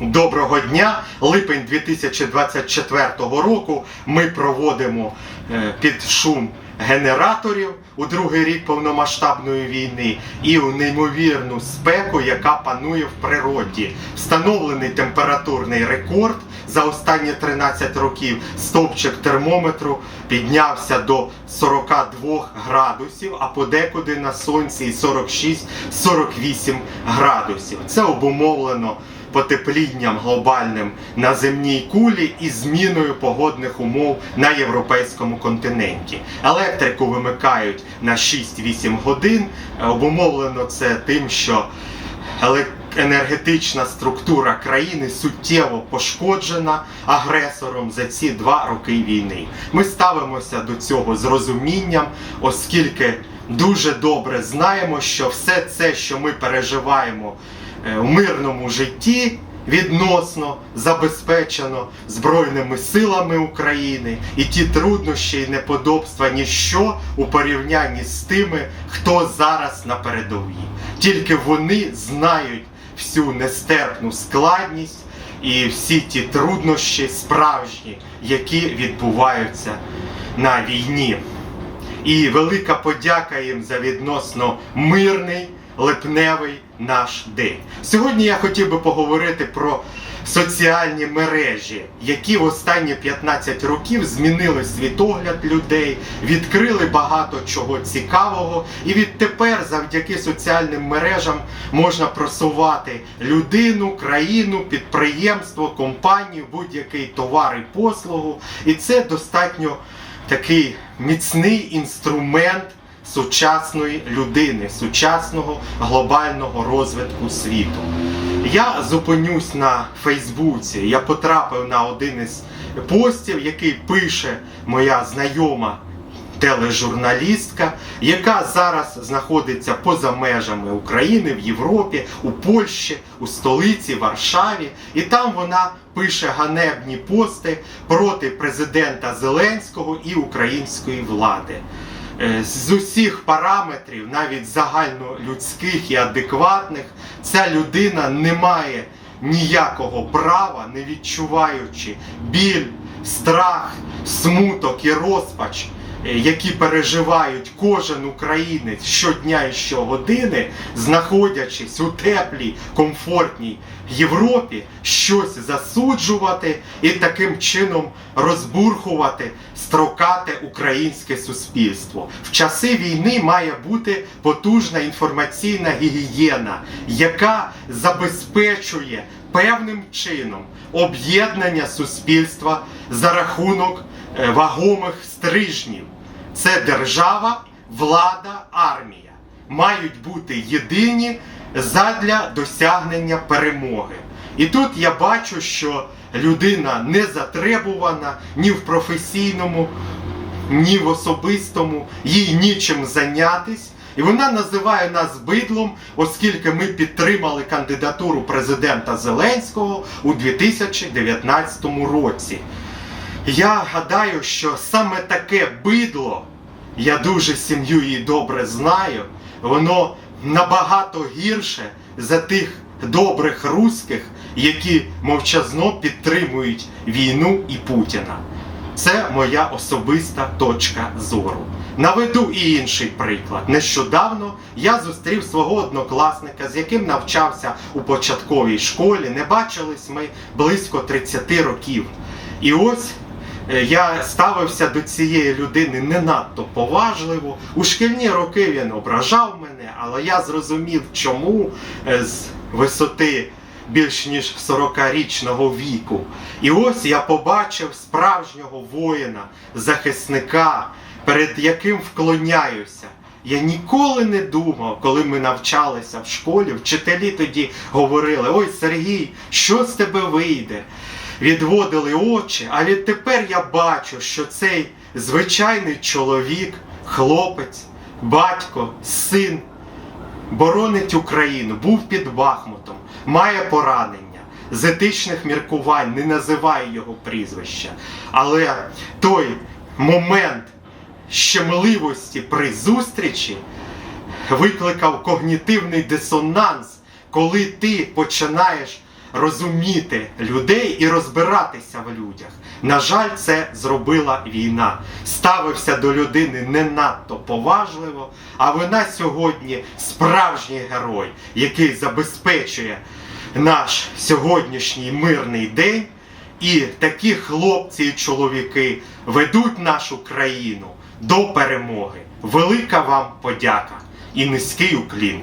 Доброго дня! Липень 2024 року ми проводимо е, під шум генераторів у другий рік повномасштабної війни і у неймовірну спеку, яка панує в природі. Встановлений температурний рекорд за останні 13 років. Стовпчик термометру піднявся до 42 градусів, а подекуди на сонці і 46-48 градусів. Це обумовлено потеплінням глобальним на земній кулі і зміною погодних умов на європейському континенті. Електрику вимикають на 6-8 годин. Е, Обумовлено це тим, що енергетична структура країни суттєво пошкоджена агресором за ці два роки війни. Ми ставимося до цього з розумінням, оскільки дуже добре знаємо, що все це, що ми переживаємо у мирному житті. Відносно забезпечено Збройними силами України і ті труднощі і неподобства ніщо у порівнянні з тими, хто зараз на передовій. Тільки вони знають всю нестерпну складність і всі ті труднощі справжні, які відбуваються на війні. І велика подяка їм за відносно мирний липневий наш день. Сьогодні я хотів би поговорити про соціальні мережі, які в останні 15 років змінили світогляд людей, відкрили багато чого цікавого, і відтепер, завдяки соціальним мережам, можна просувати людину, країну, підприємство, компанію, будь-який товар і послугу. І це достатньо такий міцний інструмент сучасної людини, сучасного глобального розвитку світу. Я зупинюсь на Фейсбуці. Я потрапив на один із постів, який пише моя знайома тележурналістка, яка зараз знаходиться поза межами України в Європі, у Польщі, у столиці Варшаві, і там вона пише ганебні пости проти президента Зеленського і української влади. Е, З усіх параметрів, навіть загальнолюдських і адекватних, ця людина не має ніякого права, не відчуваючи біль, страх, смуток і розпач, які переживають кожен українець щодня і щогодини, знаходячись у теплій, комфортній Європі, щось засуджувати і таким чином розбурхувати, строкати українське суспільство. В часи війни має бути потужна інформаційна гігієна, яка забезпечує певним чином об'єднання суспільства за рахунок е, вагомих стрижнів. Це держава, влада, армія мають бути єдині задля досягнення перемоги. І тут я бачу, що людина не затребувана ні в професійному, ні в особистому, їй нічим зайнятись. І вона називає нас бидлом, оскільки ми підтримали кандидатуру президента Зеленського у 2019 році. Я гадаю, що саме таке бидло, я дуже сім'ю її добре знаю, воно набагато гірше за тих добрих руських, які мовчазно підтримують війну і Путіна. Це моя особиста точка зору. Наведу і інший приклад. Нещодавно я зустрів свого однокласника, з яким навчався у початковій школі. Не бачились ми близько 30 років. І ось е, я ставився до цієї людини не надто поважливо. У шкільні роки він ображав мене, але я зрозумів, чому е, з висоти більш ніж 40-річного віку. І ось я побачив справжнього воїна, захисника, перед яким вклоняюся. Я ніколи не думав, коли ми навчалися в школі, вчителі тоді говорили: Ой, Сергій, що з тебе вийде? Відводили очі, а відтепер я бачу, що цей звичайний чоловік, хлопець, батько, син боронить Україну, був під Бахмутом, має поранення. З етичних міркувань не називаю його прізвища. Але той момент щемливості при зустрічі викликав когнітивний дисонанс, коли ти починаєш розуміти людей і розбиратися в людях. На жаль, це зробила війна. Ставився до людини не надто поважливо, а вона сьогодні справжній герой, який забезпечує наш сьогоднішній мирний день. І такі хлопці і чоловіки ведуть нашу країну до перемоги. Велика вам подяка і низький уклін.